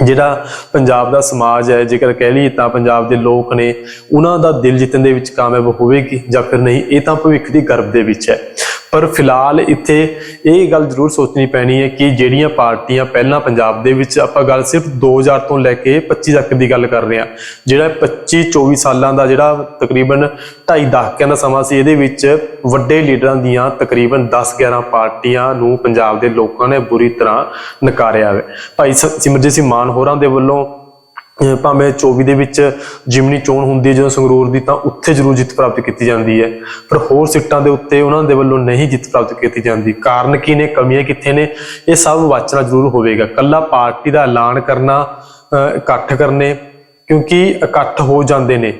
ਜਿਹੜਾ ਪੰਜਾਬ ਦਾ ਸਮਾਜ ਹੈ ਜੇਕਰ ਕਹਿ ਲਈਏ ਤਾਂ ਪੰਜਾਬ ਦੇ ਲੋਕ ਨੇ ਉਹਨਾਂ ਦਾ ਦਿਲ ਜਿੱਤਣ ਦੇ ਵਿੱਚ ਕਾਮਯਾਬ ਹੋਵੇਗੀ ਜਾਂ ਫਿਰ ਨਹੀਂ ਇਹ ਤਾਂ ਭਵਿੱਖ ਦੀ ਗਰਭ ਦੇ ਵਿੱਚ ਹੈ। ਪਰ ਫਿਲਹਾਲ ਇੱਥੇ ਇਹ ਗੱਲ ਜ਼ਰੂਰ ਸੋਚਣੀ ਪੈਣੀ ਹੈ ਕਿ ਜਿਹੜੀਆਂ ਪਾਰਟੀਆਂ ਪਹਿਲਾਂ ਪੰਜਾਬ ਦੇ ਵਿੱਚ ਆਪਾਂ ਗੱਲ ਸਿਰਫ 2000 ਤੋਂ ਲੈ ਕੇ 25 ਤੱਕ ਦੀ ਗੱਲ ਕਰ ਰਹੇ ਹਾਂ, ਜਿਹੜਾ 25 24 ਸਾਲਾਂ ਦਾ ਜਿਹੜਾ ਤਕਰੀਬਨ 2.5 ਦਹਾਕਿਆਂ ਦਾ ਸਮਾਂ ਸੀ, ਇਹਦੇ ਵਿੱਚ ਵੱਡੇ ਲੀਡਰਾਂ ਦੀਆਂ ਤਕਰੀਬਨ 10 11 ਪਾਰਟੀਆਂ ਨੂੰ ਪੰਜਾਬ ਦੇ ਲੋਕਾਂ ਨੇ ਬੁਰੀ ਤਰ੍ਹਾਂ ਨਕਾਰਿਆ ਹੈ। ਭਾਈ ਸ- ਸਿਮਰਜੀਤ ਸਿੰਘ ਮਾਨ ਹੋਰਾਂ ਦੇ ਵੱਲੋਂ ਭਾਵੇਂ 24 ਦੇ ਵਿੱਚ ਜਿਮਨੀ ਚੋਣ ਹੁੰਦੀ ਹੈ, ਜਦੋਂ ਸੰਗਰੂਰ ਦੀ, ਤਾਂ ਉੱਥੇ ਜ਼ਰੂਰ ਜਿੱਤ ਪ੍ਰਾਪਤ ਕੀਤੀ ਜਾਂਦੀ ਹੈ। ਪਰ ਹੋਰ ਸੀਟਾਂ ਦੇ ਉੱਤੇ ਉਹਨਾਂ ਦੇ ਵੱਲੋਂ ਨਹੀਂ ਜਿੱਤ ਪ੍ਰਾਪਤ ਕੀਤੀ ਜਾਂਦੀ। ਕਾਰਨ ਕੀ ਨੇ, ਕਮੀਆਂ ਕਿੱਥੇ ਨੇ, ਇਹ ਸਭ ਵਾਚਣਾ ਜ਼ਰੂਰ ਹੋਵੇਗਾ। ਕੱਲਾ ਪਾਰਟੀ ਦਾ ਐਲਾਨ ਕਰਨਾ ਇਕੱਠ ਕਰਨੇ, ਕਿਉਂਕਿ ਇਕੱਠ ਹੋ ਜਾਂਦੇ ਨੇ।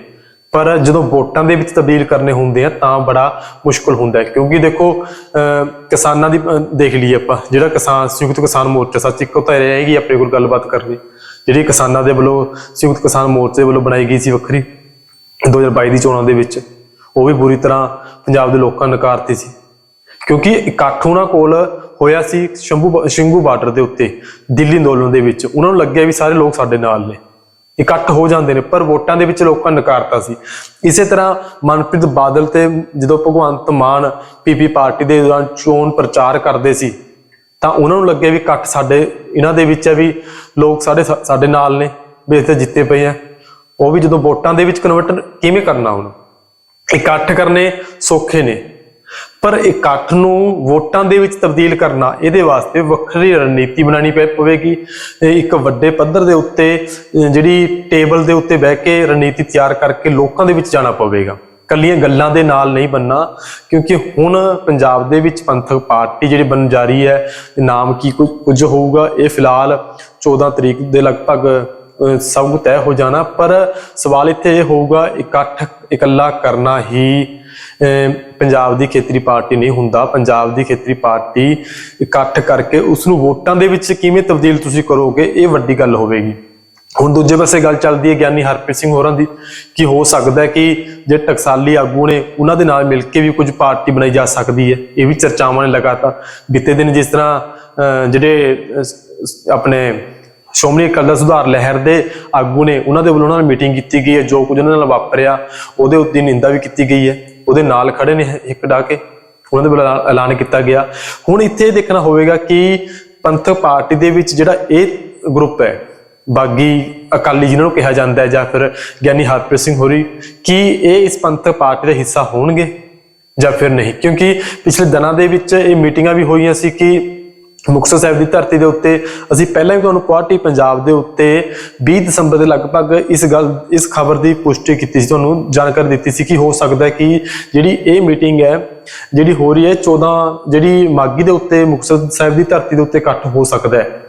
ਪਰ ਜਦੋਂ ਵੋਟਾਂ ਦੇ ਵਿੱਚ ਤਬਦੀਲ ਕਰਨੇ ਹੁੰਦੇ ਆ, ਤਾਂ ਬੜਾ ਮੁਸ਼ਕਲ ਹੁੰਦਾ ਹੈ। ਕਿਉਂਕਿ ਦੇਖੋ, ਅਹ, ਕਿਸਾਨਾਂ ਦੀ ਦੇਖ ਲਈਏ ਆਪਾਂ, ਜਿਹੜਾ ਕਿਸਾਨ, ਸੰਯੁਕਤ ਕਿਸਾਨ ਮੋਰਚਾ, ਸੱਚ ਇੱਕੋ ਤਾਂ ਰਹੇਗੀ ਆਪਣੇ ਕੋਲ ਗੱਲਬਾਤ ਕਰਨੀ। ਜਿਹੜੀ ਕਿਸਾਨਾਂ ਦੇ ਵੱਲੋਂ ਸੰਯੁਕਤ ਕਿਸਾਨ ਮੋਰਚੇ ਵੱਲੋਂ ਬਣਾਈ ਗਈ ਸੀ ਵੱਖਰੀ 2022 ਦੀ ਚੋਣਾਂ ਦੇ ਵਿੱਚ, ਉਹ ਵੀ ਬੁਰੀ ਤਰ੍ਹਾਂ ਪੰਜਾਬ ਦੇ ਲੋਕਾਂ ਨਕਾਰਤੀ ਸੀ। ਕਿਉਂਕਿ ਇਕੱਠ ਉਹਨਾਂ ਕੋਲ ਹੋਇਆ ਸੀ ਸ਼ੰਭੂ ਸ਼ਿੰਗੂ ਬਾਰਡਰ ਦੇ ਉੱਤੇ, ਦਿੱਲੀ ਅੰਦੋਲਨ ਦੇ ਵਿੱਚ। ਉਹਨਾਂ ਨੂੰ ਲੱਗਿਆ ਵੀ ਸਾਰੇ ਲੋਕ ਸਾਡੇ ਨਾਲ ਨੇ। ਇਕੱਠ ਹੋ ਜਾਂਦੇ ਨੇ, ਪਰ ਵੋਟਾਂ ਦੇ ਵਿੱਚ ਲੋਕਾਂ ਨਕਾਰਤਾ ਸੀ। ਇਸੇ ਤਰ੍ਹਾਂ ਮਨਪ੍ਰੀਤ ਬਾਦਲ ਤੇ ਜਦੋਂ ਭਗਵੰਤ ਮਾਨ ਪੀਪੀ ਪਾਰਟੀ ਦੇ ਦੌਰਾਨ ਚੋਣ ਪ੍ਰਚਾਰ ਕਰਦੇ ਸੀ ਤਾਂ ਉਹਨਾਂ ਨੂੰ ਲੱਗਿਆ ਵੀ ਇਕੱਠ ਸਾਡੇ, ਇਹਨਾਂ ਦੇ ਵਿੱਚ ਹੈ ਵੀ ਲੋਕ ਸਾਡੇ ਸਾਡੇ ਨਾਲ ਨੇ, ਵੀ ਇੱਥੇ ਜਿੱਤੇ ਪਏ ਆ। ਉਹ ਵੀ ਜਦੋਂ ਵੋਟਾਂ ਦੇ ਵਿੱਚ ਕਨਵਰਟ ਕਿਵੇਂ ਕਰਨਾ ਹੁਣ? ਇਕੱਠ ਕਰਨੇ ਸੌਖੇ ਨੇ। ਪਰ ਇਕੱਠ ਨੂੰ ਵੋਟਾਂ ਦੇ ਵਿੱਚ ਤਬਦੀਲ ਕਰਨਾ, ਇਹਦੇ ਵਾਸਤੇ ਵੱਖਰੀ ਰਣਨੀਤੀ ਬਣਾਉਣੀ ਪੈ, ਪਵੇਗੀ। ਇੱਕ ਵੱਡੇ ਪੱਧਰ ਦੇ ਉੱਤੇ ਜਿਹੜੀ ਟੇਬਲ ਦੇ ਉੱਤੇ ਬਹਿ ਕੇ ਰਣਨੀਤੀ ਤਿਆਰ ਕਰਕੇ ਲੋਕਾਂ ਦੇ ਵਿੱਚ ਜਾਣਾ ਪਵੇਗਾ। ਕੱਲੀਆਂ ਗੱਲਾਂ ਦੇ ਨਾਲ ਨਹੀਂ ਬੰਨਾ ਕਿਉਂਕਿ ਹੁਣ ਪੰਜਾਬ ਦੇ ਵਿੱਚ ਪੰਥਕ ਪਾਰਟੀ ਜਿਹੜੀ ਬਣ ਜਾ ਰਹੀ ਹੈ ਨਾਮ ਕੀ ਕੁਝ ਕੁਝ ਹੋਊਗਾ? ਇਹ ਫਿਲਹਾਲ 14 ਤਰੀਕ ਦੇ ਲਗਭਗ ਸਭ ਕੁਝ ਤੈਅ ਹੋ ਜਾਣਾ, ਪਰ ਸਵਾਲ ਇੱਥੇ ਇਹ ਹੋਊਗਾ, ਇਕੱਠ, ਇਕੱਲਾ ਕਰਨਾ ਹੀ ਪੰਜਾਬ ਦੀ ਖੇਤਰੀ ਪਾਰਟੀ ਨਹੀਂ ਹੁੰਦਾ। ਪੰਜਾਬ ਦੀ ਖੇਤਰੀ ਪਾਰਟੀ ਇਕੱਠ ਕਰਕੇ ਉਸ ਨੂੰ ਵੋਟਾਂ ਦੇ ਵਿੱਚ ਕਿਵੇਂ ਤਬਦੀਲ ਤੁਸੀਂ ਕਰੋਗੇ, ਇਹ ਵੱਡੀ ਗੱਲ ਹੋਵੇਗੀ। ਹੁਣ ਦੂਜੇ ਪਾਸੇ ਗੱਲ ਚੱਲਦੀ ਹੈ ਗਿਆਨੀ ਹਰਪ੍ਰੀਤ ਸਿੰਘ ਹੋਰਾਂ ਦੀ ਕਿ ਹੋ ਸਕਦਾ ਹੈ ਕਿ ਜੇ ਟਕਸਾਲੀ ਆਗੂ ਨੇ ਉਹਨਾਂ ਦੇ ਨਾਲ ਮਿਲ ਕੇ ਵੀ ਕੁਝ ਪਾਰਟੀ ਬਣਾਈ ਜਾ ਸਕਦੀ ਹੈ। ਇਹ ਵੀ ਚਰਚਾਵਾਂ ਨੇ ਲਗਾਤਾਰ। ਬੀਤੇ ਦਿਨ ਜਿਸ ਤਰ੍ਹਾਂ ਜਿਹੜੇ ਆਪਣੇ ਸ਼੍ਰੋਮਣੀ ਅਕਾਲੀ ਦਲ ਸੁਧਾਰ ਲਹਿਰ ਦੇ ਆਗੂ ਨੇ ਉਹਨਾਂ ਦੇ ਵੱਲੋਂ ਉਹਨਾਂ ਨਾਲ ਮੀਟਿੰਗ ਕੀਤੀ ਗਈ ਹੈ, ਜੋ ਕੁਝ ਉਹਨਾਂ ਨਾਲ ਵਾਪਰਿਆ, ਉਹਦੇ ਉੱਤੇ ਨਿੰਦਾ ਵੀ ਕੀਤੀ ਗਈ ਹੈ। ਉਹਦੇ ਨਾਲ ਖੜੇ ਨੇ ਇੱਕ ਡਾ ਕੇ। ਉਹਨਾਂ ਦੇ ਵੱਲੋਂ ਐਲਾਨ- ਐਲਾਨ ਕੀਤਾ ਗਿਆ। ਹੁਣ ਇੱਥੇ ਇਹ ਦੇਖਣਾ ਹੋਵੇਗਾ ਕਿ ਪੰਥਕ ਪਾਰਟੀ ਦੇ ਵਿੱਚ ਜਿਹੜਾ ਇਹ ਗਰੁੱਪ ਹੈ ਬਾਗੀ ਅਕਾਲੀ ਜਿਨ੍ਹਾਂ ਨੂੰ ਕਿਹਾ ਜਾਂਦਾ ਹੈ ਜਾਂ ਫਿਰ ਗਿਆਨੀ ਹਰਪ੍ਰੀਤ ਸਿੰਘ ਹੋਰੀ, ਕੀ ਇਹ ਇਸ ਪੰਥਕ ਪਾਰਟੀ ਦਾ ਹਿੱਸਾ ਹੋਣਗੇ ਜਾਂ ਫਿਰ ਨਹੀਂ? ਕਿਉਂਕਿ ਪਿਛਲੇ ਦਿਨਾਂ ਦੇ ਵਿੱਚ ਇਹ ਮੀਟਿੰਗਾਂ ਵੀ ਹੋਈਆਂ ਸੀ ਕਿ ਮੁਕਤਸਰ ਸਾਹਿਬ ਦੀ ਧਰਤੀ ਦੇ ਉੱਤੇ ਅਸੀਂ ਪਹਿਲਾਂ ਵੀ ਤੁਹਾਨੂੰ ਪਾਰਟੀ ਪੰਜਾਬ ਦੇ ਉੱਤੇ 20 ਦਸੰਬਰ ਦੇ ਲਗਭਗ ਇਸ ਗੱਲ, ਇਸ ਖਬਰ ਦੀ ਪੁਸ਼ਟੀ ਕੀਤੀ ਸੀ, ਤੁਹਾਨੂੰ ਜਾਣਕਾਰੀ ਦਿੱਤੀ ਸੀ ਕਿ ਹੋ ਸਕਦਾ ਹੈ ਕਿ ਜਿਹੜੀ ਇਹ ਮੀਟਿੰਗ ਹੈ, ਜਿਹੜੀ ਹੋ ਰਹੀ ਹੈ 14 ਜਿਹੜੀ ਮਾਗੀ ਦੇ ਉੱਤੇ ਮੁਕਤਸਰ ਸਾਹਿਬ ਦੀ ਧਰਤੀ ਦੇ ਉੱਤੇ ਇਕੱਠ ਹੋ ਸਕਦਾ ਹੈ।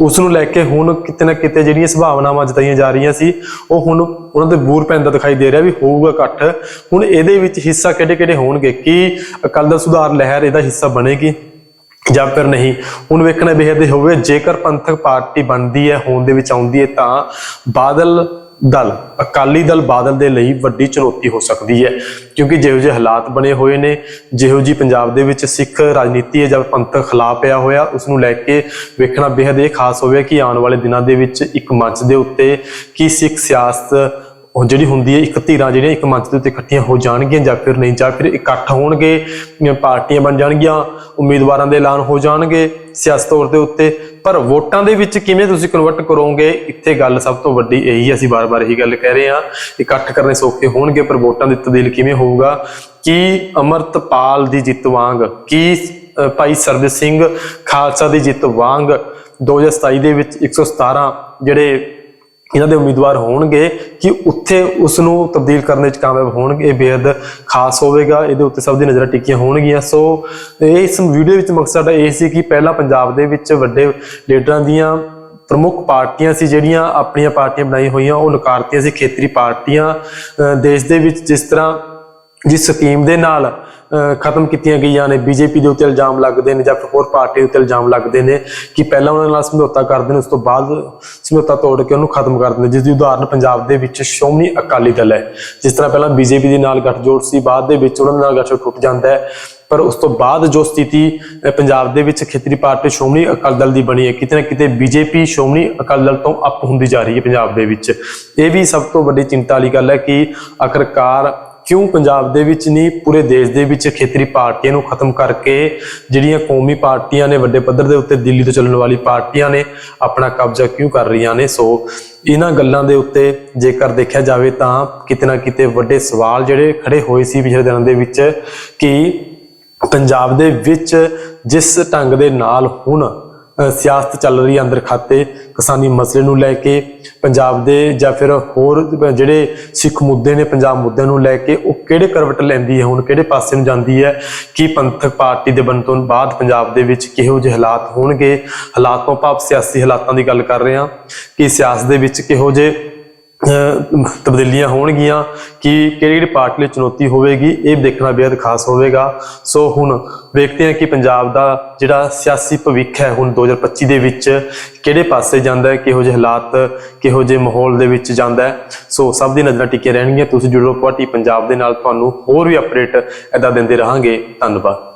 ਉਸ ਨੂੰ ਲੈ ਕੇ ਹੁਣ ਕਿਤੇ ਨਾ ਕਿਤੇ ਜਿਹੜੀਆਂ ਸੰਭਾਵਨਾਵਾਂ ਜਤਾਈਆਂ ਜਾ ਰਹੀਆਂ ਸੀ, ਉਹ ਹੁਣ ਉਹਨਾਂ ਦੇ ਬੂਰ ਪੈਂਦਾ ਦਿਖਾਈ ਦੇ ਰਿਹਾ ਵੀ ਹੋਊਗਾ ਇਕੱਠ। ਹੁਣ ਇਹਦੇ ਵਿੱਚ ਹਿੱਸਾ ਕਿਹੜੇ ਕਿਹੜੇ ਹੋਣਗੇ? ਕੀ ਅਕਾਲੀ ਦਲ ਸੁਧਾਰ ਲਹਿਰ ਇਹਦਾ ਹਿੱਸਾ ਬਣੇਗੀ ਜਾਂ ਫਿਰ ਨਹੀਂ? ਹੁਣ ਵੇਖਣਾ ਬੇਹਦ ਹੋਵੇ, ਜੇਕਰ ਪੰਥਕ ਪਾਰਟੀ ਬਣਦੀ ਹੈ ਹੋਂਦ ਦੇ ਵਿੱਚ ਆਉਂਦੀ ਹੈ, ਤਾਂ ਬਾਦਲ ਦਲ, ਅਕਾਲੀ ਦਲ ਬਾਦਲ ਦੇ ਲਈ ਵੱਡੀ ਚੁਣੌਤੀ ਹੋ ਸਕਦੀ ਹੈ। ਕਿਉਂਕਿ ਜਿਹੋ ਜਿਹੇ ਹਾਲਾਤ ਬਣੇ ਹੋਏ ਨੇ, ਜਿਹੋ ਜੀ ਪੰਜਾਬ ਦੇ ਵਿੱਚ ਸਿੱਖ ਰਾਜਨੀਤੀ ਹੈ ਜਾਂ ਪੰਥਕ ਖਿਲਾਫ ਪਿਆ ਹੋਇਆ ਉਸ ਨੂੰ ਲੈ ਕੇ ਵੇਖਣਾ ਬੇਹਦ ਇਹ ਖਾਸ ਹੋਵੇ ਕਿ ਆਉਣ ਵਾਲੇ ਦਿਨਾਂ ਦੇ ਵਿੱਚ ਇੱਕ ਮੰਚ ਦੇ ਉੱਤੇ ਕੀ ਸਿੱਖ ਸਿਆਸਤ ਉਹ ਜਿਹੜੀ ਹੁੰਦੀ ਹੈ ਇੱਕ ਧਿਰਾਂ ਜਿਹੜੀਆਂ ਇੱਕ ਮੰਚ ਦੇ ਉੱਤੇ ਇਕੱਠੀਆਂ ਹੋ ਜਾਣਗੀਆਂ ਜਾਂ ਫਿਰ ਨਹੀਂ ਜਾਂ ਫਿਰ ਇਕੱਠ ਹੋਣਗੇ ਪਾਰਟੀਆਂ ਬਣ ਜਾਣਗੀਆਂ ਉਮੀਦਵਾਰਾਂ ਦੇ ਐਲਾਨ ਹੋ ਜਾਣਗੇ ਸਿਆਸਤ ਤੌਰ ਦੇ ਉੱਤੇ। ਪਰ ਵੋਟਾਂ ਦੇ ਵਿੱਚ ਕਿਵੇਂ ਤੁਸੀਂ ਕਨਵਰਟ ਕਰੋਗੇ? ਇੱਥੇ ਗੱਲ ਸਭ ਤੋਂ ਵੱਡੀ ਇਹੀ ਹੈ, ਅਸੀਂ ਬਾਰ-ਬਾਰ ਇਹੀ ਗੱਲ ਕਹਿ ਰਹੇ ਹਾਂ ਇਕੱਠ ਕਰਨੇ ਸੌਖੇ ਹੋਣਗੇ ਪਰ ਵੋਟਾਂ ਦੀ ਤਬਦੀਲ ਕਿਵੇਂ ਹੋਊਗਾ? ਕੀ ਅਮਰਤਪਾਲ ਦੀ ਜਿੱਤ ਵਾਂਗ ਕੀ ਭਾਈ ਸਰਬਜੀਤ ਸਿੰਘ ਖਾਲਸਾ ਦੀ ਜਿੱਤ ਵਾਂਗ 2027 ਦੇ ਵਿੱਚ 117 ਜਿਹੜੇ ਇਹਨਾਂ ਦੇ ਉਮੀਦਵਾਰ ਹੋਣਗੇ ਕਿ ਉੱਥੇ ਉਸ ਨੂੰ ਤਬਦੀਲ ਕਰਨ ਵਿੱਚ ਕਾਮਯਾਬ ਹੋਣਗੇ, ਇਹ ਬੇहद ਖਾਸ ਹੋਵੇਗਾ, ਇਹਦੇ ਉੱਤੇ ਸਭ ਦੀ ਨਜ਼ਰਾਂ ਟਿੱਕੀਆਂ ਹੋਣਗੀਆਂ। ਸੋ ਇਸ ਵੀਡੀਓ ਵਿੱਚ ਮਕਸਦ ਇਹ ਸੀ ਕਿ ਪਹਿਲਾਂ ਪੰਜਾਬ ਦੇ ਵਿੱਚ ਵੱਡੇ ਲੀਡਰਾਂ ਦੀਆਂ ਪ੍ਰਮੁੱਖ ਪਾਰਟੀਆਂ ਸੀ, ਜਿਹੜੀਆਂ ਆਪਣੀਆਂ ਪਾਰਟੀਆਂ ਬਣਾਈ ਹੋਈਆਂ, ਉਹ ਨਕਾਰਤੀਆਂ ਸੀ, ਖੇਤਰੀ ਪਾਰਟੀਆਂ ਦੇਸ਼ ਦੇ ਵਿੱਚ ਜਿਸ ਤਰ੍ਹਾਂ ਜਿਸ ਸਕੀਮ ਦੇ ਨਾਲ ਅਹ, ਖਤਮ ਕੀਤੀਆਂ ਗਈਆਂ ਨੇ ਬੀਜੇਪੀ ਦੇ ਉੱਤੇ ਇਲਜ਼ਾਮ ਲੱਗਦੇ ਨੇ ਜਾਂ ਫਿਰ ਹੋਰ ਪਾਰਟੀ ਦੇ ਉੱਤੇ ਇਲਜ਼ਾਮ ਲੱਗਦੇ ਨੇ ਕਿ ਪਹਿਲਾਂ ਉਹਨਾਂ ਨਾਲ ਸਮਝੌਤਾ ਕਰਦੇ ਨੇ ਉਸ ਤੋਂ ਬਾਅਦ ਸਮਝੌਤਾ ਤੋੜ ਕੇ ਉਹਨੂੰ ਖਤਮ ਕਰ ਦਿੰਦੇ ਜਿਸ ਦੀ ਉਦਾਹਰਨ ਪੰਜਾਬ ਦੇ ਵਿੱਚ ਸ਼੍ਰੋਮਣੀ ਅਕਾਲੀ ਦਲ ਹੈ। ਜਿਸ ਤਰ੍ਹਾਂ ਪਹਿਲਾਂ ਬੀਜੇਪੀ ਦੇ ਨਾਲ ਗੱਠਜੋੜ ਸੀ ਬਾਅਦ ਦੇ ਵਿੱਚ ਉਹਨਾਂ ਦੇ ਨਾਲ ਗੱਠਜੋੜ ਟੁੱਟ ਜਾਂਦਾ ਹੈ। ਪਰ ਉਸ ਤੋਂ ਬਾਅਦ ਜੋ ਸਥਿਤੀ ਪੰਜਾਬ ਦੇ ਵਿੱਚ ਖੇਤਰੀ ਪਾਰਟੀ ਸ਼੍ਰੋਮਣੀ ਅਕਾਲੀ ਦਲ ਦੀ ਬਣੀ ਹੈ ਕਿਤੇ ਨਾ ਕਿਤੇ ਬੀਜੇਪੀ ਸ਼੍ਰੋਮਣੀ ਅਕਾਲੀ ਦਲ ਤੋਂ ਅੱਪ ਹੁੰਦੀ ਜਾ ਰਹੀ ਹੈ ਪੰਜਾਬ ਦੇ ਵਿੱਚ। ਇਹ ਵੀ ਸਭ ਤੋਂ ਵੱਡੀ ਚਿੰਤਾ ਵਾਲੀ ਗੱਲ ਹੈ ਕਿ ਆਖਰਕਾਰ ਕਿਉਂ ਪੰਜਾਬ ਦੇ ਵਿੱਚ ਨਹੀਂ, ਪੂਰੇ ਦੇਸ਼ ਦੇ ਵਿੱਚ ਖੇਤਰੀ ਪਾਰਟੀਆਂ ਨੂੰ ਖਤਮ ਕਰਕੇ ਜਿਹੜੀਆਂ ਕੌਮੀ ਪਾਰਟੀਆਂ ਨੇ, ਵੱਡੇ ਪੱਧਰ ਦੇ ਉੱਤੇ ਦਿੱਲੀ ਤੋਂ ਚੱਲਣ ਵਾਲੀ ਪਾਰਟੀਆਂ ਨੇ, ਆਪਣਾ ਕਬਜ਼ਾ ਕਿਉਂ ਕਰ ਰਹੀਆਂ ਨੇ? ਸੋ ਇਹਨਾਂ ਗੱਲਾਂ ਦੇ ਉੱਤੇ ਜੇਕਰ ਦੇਖਿਆ ਜਾਵੇ ਤਾਂ ਕਿਤੇ ਨਾ ਕਿਤੇ ਵੱਡੇ ਸਵਾਲ ਜਿਹੜੇ ਖੜੇ ਹੋਏ ਸੀ ਪਿਛਲੇ ਦਿਨਾਂ ਦੇ ਵਿੱਚ ਕਿ ਪੰਜਾਬ ਦੇ ਵਿੱਚ ਜਿਸ ਢੰਗ ਦੇ ਨਾਲ ਹੁਣ ਸਿਆਸਤ ਚੱਲ ਰਹੀ ਹੈ ਅੰਦਰ ਖਾਤੇ ਕਿਸਾਨੀ ਮਸਲੇ ਨੂੰ ਲੈ ਕੇ, ਪੰਜਾਬ ਦੇ ਜਾਂ ਫਿਰ ਹੋਰ ਜਿਹੜੇ ਸਿੱਖ ਮੁੱਦੇ ਨੇ ਪੰਜਾਬ ਮੁੱਦਿਆਂ ਨੂੰ ਲੈ ਕੇ, ਉਹ ਕਿਹੜੇ ਕਰਵਟ ਲੈਂਦੀ ਹੈ, ਹੁਣ ਕਿਹੜੇ ਪਾਸੇ ਨੂੰ ਜਾਂਦੀ ਹੈ, ਕੀ ਪੰਥਕ ਪਾਰਟੀ ਦੇ ਬਣਨ ਤੋਂ ਬਾਅਦ ਪੰਜਾਬ ਦੇ ਵਿੱਚ ਕਿਹੋ ਜਿਹੇ ਹਾਲਾਤ ਹੋਣਗੇ? ਹਾਲਾਤ ਤੋਂ ਭਾਵ ਸਿਆਸੀ ਹਾਲਾਤਾਂ ਦੀ ਗੱਲ ਕਰ ਰਹੇ ਹਾਂ ਕਿ ਸਿਆਸਤ ਦੇ ਵਿੱਚ ਕਿਹੋ ਜਿਹੇ ਤਬਦੀਲੀਆਂ ਹੋਣਗੀਆਂ ਕਿ ਕਿਹੜੀ ਕਿਹੜੀ ਪਾਰਟੀ ਲਈ ਚੁਣੌਤੀ ਹੋਵੇਗੀ, ਇਹ ਦੇਖਣਾ ਬੇहद ਖਾਸ ਹੋਵੇਗਾ। ਸੋ ਹੁਣ ਵੇਖਦੇ ਹਾਂ ਕਿ ਪੰਜਾਬ ਦਾ ਜਿਹੜਾ ਸਿਆਸੀ ਭਵਿੱਖ ਹੈ ਹੁਣ 2025 ਦੇ ਵਿੱਚ ਕਿਹੜੇ ਪਾਸੇ ਜਾਂਦਾ ਹੈ, ਕਿਹੋ ਜਿਹੇ ਹਾਲਾਤ, ਕਿਹੋ ਜਿਹੇ ਮਾਹੌਲ ਦੇ ਵਿੱਚ ਜਾਂਦਾ ਹੈ। ਸੋ ਸਭ ਦੀ ਨਜ਼ਰਾਂ ਟਿਕੇ ਰਹਿਣਗੀਆਂ। ਤੁਸੀਂ ਜੁੜੋ ਪਾਰਟੀ ਪੰਜਾਬ ਦੇ ਨਾਲ, ਤੁਹਾਨੂੰ ਹੋਰ ਵੀ ਅਪਡੇਟ ਇਦਾਂ ਦਿੰਦੇ ਰਹਾਂਗੇ। ਧੰਨਵਾਦ।